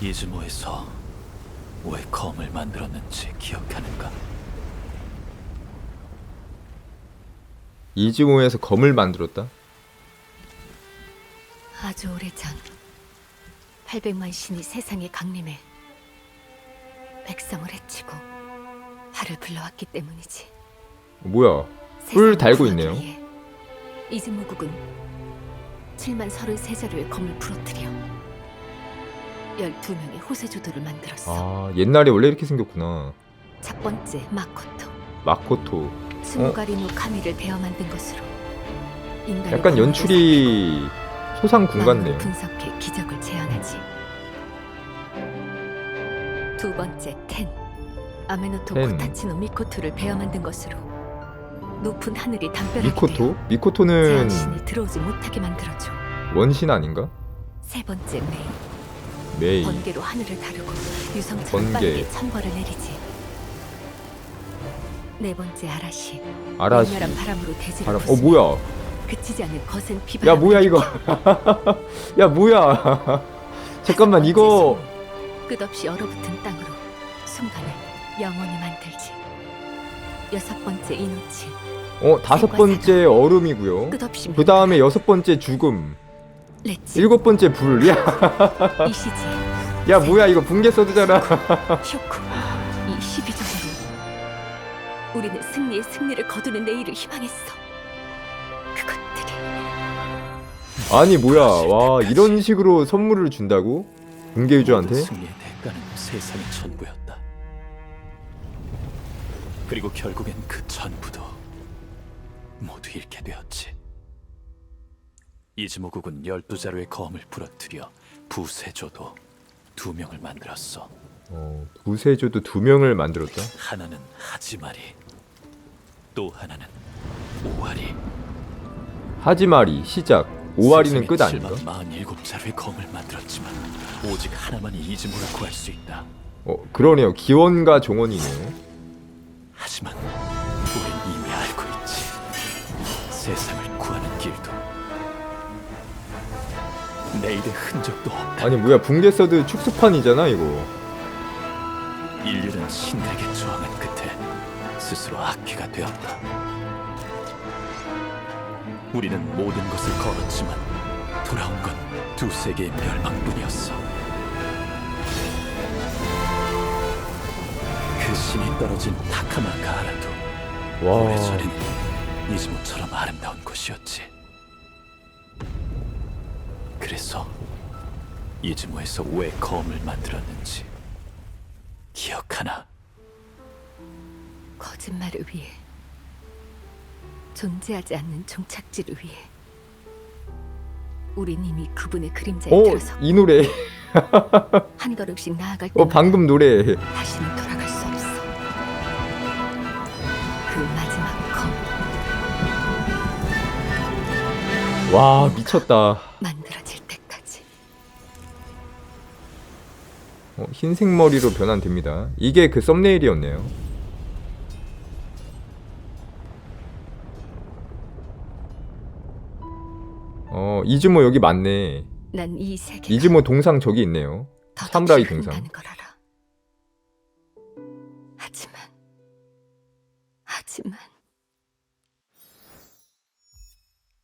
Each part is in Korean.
이즈모에서 왜 검을 만들었는지 기억하는가? 이즈모에서 검을 만들었다. 아주 오래전 800만 신이 세상에 강림해 백성을 해치고 화를 불러왔기 때문이지. 뭐야? 뿔 달고 있네요. 이즈모국은 7만 33자루의 검을 부러뜨려 12명의 호세조도를 만들었어. 아 옛날에 원래 이렇게 생겼구나. 첫 번째 마코토, 마코토. 스무가리노 카미를 베어 만든 것으로 인간의 약간 연출이 소상군 마음으로 같네요. 분석해 기적을 재현하지. 두 번째 텐 아메노토 텐. 코타치노 미코토를 베어 만든 것으로 높은 하늘이 담벼락이 미코토? 되어 미코토는 제한신이 들어오지 못하게 만들어줘. 원신 아닌가? 세 번째 메이 메이. 번개로 하늘을 다루고 유성처럼 번개. 빠르게 천벌을 내리지. 네 번째 아라시 아라시. 맹렬한 바람으로 대지를 바람. 어 부수며 뭐야? 그치지 않는 거센 야 비바람. 뭐야 이거? 야 뭐야? 잠깐만 이거 끝없이 얼어붙은 땅으로 순간을 영원히 만들지. 여섯 번째 이노치 어 다섯 번째 얼음이고요. 끝없이 그 다음에 여섯 번째 죽음. 레치 일곱 번째 불. 야, 이시지 야 뭐야 이거 붕괴 써드잖아. 쇼쿠 이 12조로 우리는 승리의 승리를 거두는 내일을 희망했어. 그것들이 아니 뭐야? 와 이런 식으로 선물을 준다고? 붕괴 유저한테? 승리의 대가는 세상의 전부였다. 그리고 결국엔 그 전부도 모두 잃게 되었지. 이즈모국은 열두 자루의 검을 부러뜨려 부세조도 두 명을 만들었어. 어, 구세주도 두 명을 만들었다. 하나는 하지마리, 또 하나는 오와리. 하지마리 시작. 오와리는 끝 아닌가? 47 자루의 검을 만들었지만 오직 하나만이 이즈모를 구할 수 있다. 어 그러네요. 기원과 종원이네요. 하지만 우린 이미 알고 있지. 세상을 내일의 흔적도 없다. 아니 뭐야 붕괴 서드 축소판이잖아 이거. 인류는 신들에게 저항한 끝에 스스로 악귀가 되었다. 우리는 모든 것을 걸었지만 돌아온 건 두세 개의 멸망뿐이었어. 그 신이 떨어진 타카마 가라도 와. 오래전엔 이즈모처럼 아름다운 곳이었지. 그래서 이즈모에서 왜 검을 만들었는지 기억하나? 거짓말을 위해 존재하지 않는 종착지를 위해 우린 이미 그분의 그림자에 어 들어서 이 노래. 한 걸음씩 나아갈 때마다 어 방금 노래. 다시는 돌아갈 수 없어. 그 마지막 검 와 미쳤다. 만 어, 흰색 머리로 변환됩니다. 이게 그 썸네일이었네요. 어 이즈모 여기 맞네. 난 이 세계가 이즈모 동상 저기 있네요. 더 사무라이 동상. 걸 알아. 하지만 하지만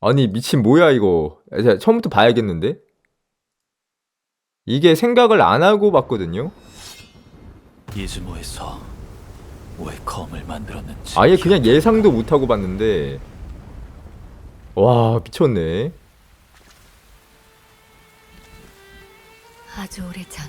아니 미친 뭐야 이거. 자, 처음부터 봐야겠는데. 이게 생각을 안 하고 봤거든요. 이즈모에서 왜 검을 만들었는지 아예 그냥 예상도 못 하고 봤는데. 와 미쳤네. 아주 오래전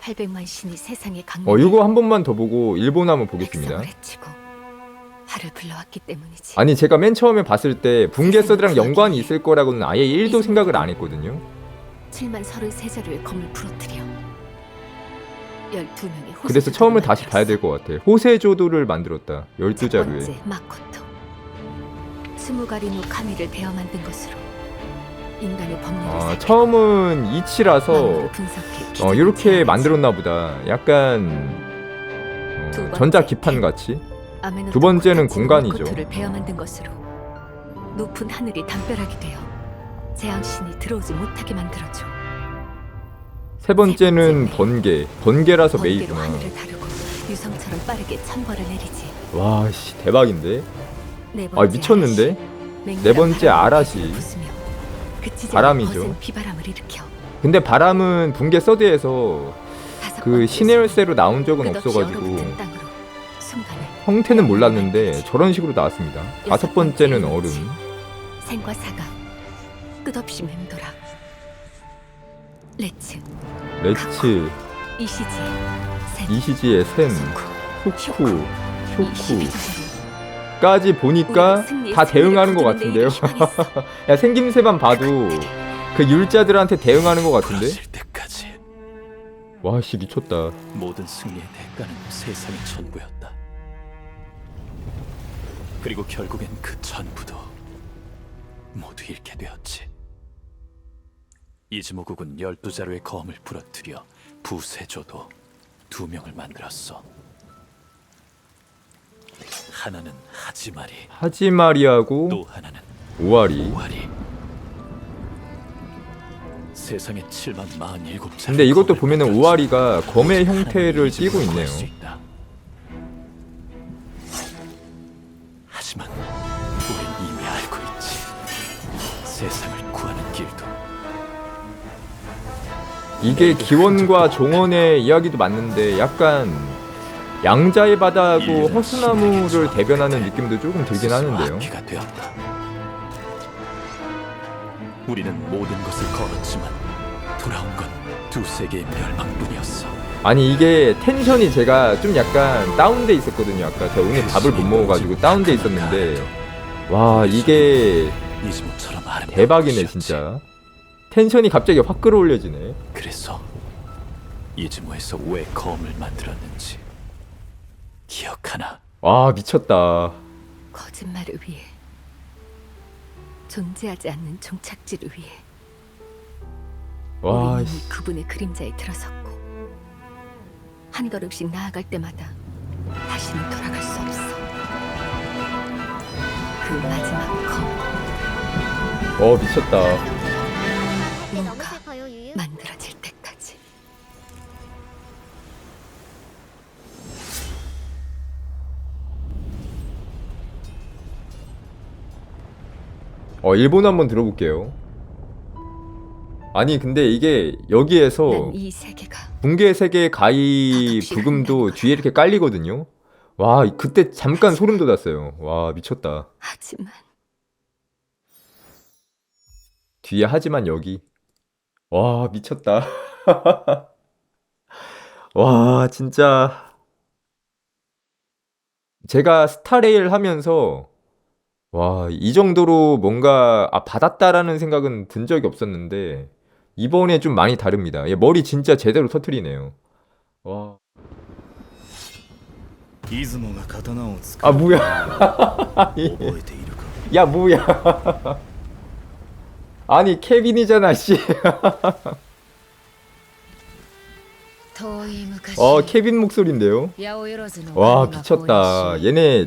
800만 신이 세상에 강림. 어 이거 한 번만 더 보고 일본 한번 보겠습니다. 백성을 해치고 불러왔기 때문이지. 아니 제가 맨 처음에 봤을 때 붕괴 서드랑 연관이 있을 거라고는 아예 1도 생각을 안 했거든요. 7만 33자루의 검을 부러뜨려 12명의 그래서 처음을 다시 봐야 될 것 같아. 호세조도를 만들었다. 첫 12자루에. 번째 마코토 스무가리노 카미를 베어 만든 것으로 인간의 법률을 아, 처음은 이치라서 분석해 어, 이렇게. 만들었나 보다. 약간 두 어, 전자 기판 같이. 두 번째는 공간이죠. 베어 만든 것으로 높은 하늘이 담벼락이 되어 재앙신이 들어오지 못하게 만들어줘. 세 번째는 번개. 번개라서 번개로 메이구나. 하늘을 다루고 유성처럼 빠르게 천벌을 내리지. 와, 씨, 대박인데? 네 아, 번째 미쳤는데? 아라시. 네 번째 아라시. 그 바람이죠. 거센 비바람을 일으켜 근데 바람은 붕괴 서드에서 그 신의 열쇠로 나온 적은 없어가지고 형태는 몰랐는데 저런 식으로 나왔습니다. 다섯 번째는 얼음. 생과 사가 끝없이 맴돌아 레츠 레츠, 이시지 센 이시지의 센, 소쿠 후쿠. 시기적으로 까지 보니까 다 대응하는 것 같은데요. 야 생김새만 봐도 그 율자들한테 대응하는 것 같은데? 와씨 미쳤다. 모든 승리의 대가는 세상의 전부였다. 그리고 결국엔 그 전부도 모두 잃게 되었지. 이즈모국은 열두 자루의 검을 부러뜨려 부세조도 두 명을 만들었어. 하나는 하지마리, 하지마리하고 또 하나는 오아리. 오아리. 세상에 7만 47자. 근데 이것도 보면은 오아리가 검의 형태를 띠고 있네요. 이게 기원과 종원의 이야기도 맞는데 약간 양자의 바다하고 허수나무를 대변하는 느낌도 조금 들긴 하는데요. 되었다. 우리는 모든 것을 걸었지만 돌아온 건 두세 개의 멸망뿐이었어. 아니 이게 텐션이 제가 좀 약간 다운돼 있었거든요. 아까 제가 오늘 밥을 못 먹어가지고 다운돼 있었는데 와 이게 아름다운 대박이네. 진짜. 텐션이 갑자기 확 끌어올려지네. 그래서 이즈모에서 왜 검을 만들었는지 기억하나? 와 미쳤다. 거짓말을 위해 존재하지 않는 종착지를 위해 와 우리는 씨. 그분의 그림자에 들어섰고 한 걸음씩 나아갈 때마다 다시는 돌아갈 수 없어. 그 마지막 검 어 미쳤다. 어 일본어 한번 들어볼게요. 아니 근데 이게 여기에서 난이 세계가 붕괴 세계 가이 부금도 뒤에 이렇게 깔리거든요. 와 그때 잠깐 소름 돋았어요. 와 미쳤다. 하지만 뒤에 하지만 여기 와 미쳤다. 와 진짜 제가 스타레일 하면서 와 이 정도로 뭔가 아 받았다라는 생각은 든 적이 없었는데 이번에 좀 많이 다릅니다. 예 머리 진짜 제대로 터트리네요. 와. 아 뭐야. 야 뭐야. 아니 케빈이잖아 씨. 어 케빈 목소리인데요. 와 미쳤다. 얘네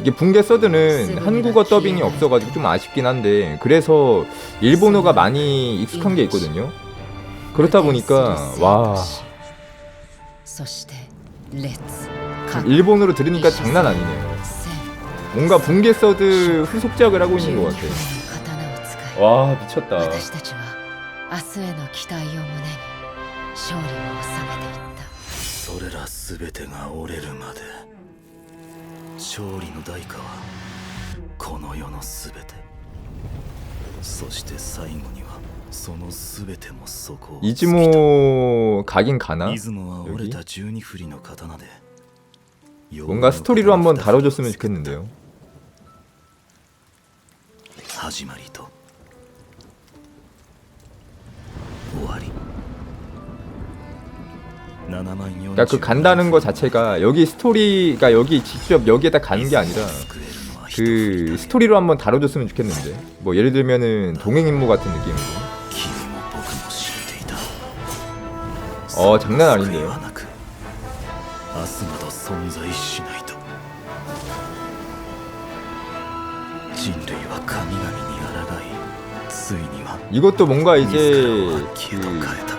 이게 붕괴 서드는 한국어 더빙이 없어가지고 좀 아쉽긴 한데 그래서 일본어가 많이 익숙한 게 있거든요. 그렇다 보니까 와 일본어로 들으니까 장난 아니네요. 뭔가 붕괴 서드 후속작을 하고 있는 것 같아요. 와 미쳤다. 勝利を収めていったそれら全てが折れるまで勝利の代価はこの世の全てそして最後にはその全てもそこを 이즈모 가긴 가나? 出雲は折れた十二振りの刀で 뭔가 스토리로 한번 다뤄줬으면 좋겠는데요. 始まりと終わり7万4 그러니까 그 간다는 거 자체가 여기 스토리가 여기 직접 여기에다 가는 게 아니라 그 스토리로 한번 다뤄줬으면 좋겠는데. 뭐 예를 들면은 동행 임무 같은 느낌으로. 어 장난 아닌데요? 이것도 뭔가 이제 그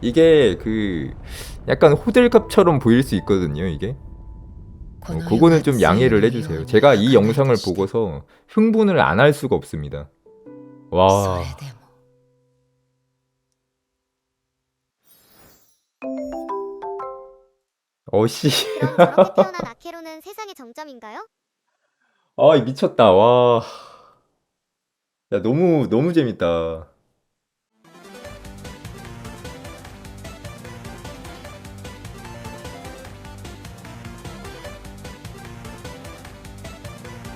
이게 그 약간 호들갑처럼 보일 수 있거든요. 이게 어, 그거는 좀 양해를 해주세요. 제가 이 영상을 보고서 흥분을 안 할 수가 없습니다. 와. 어씨. 태어난 아케로는 세상의 정점인가요? 아 미쳤다 와. 야 너무 너무 재밌다.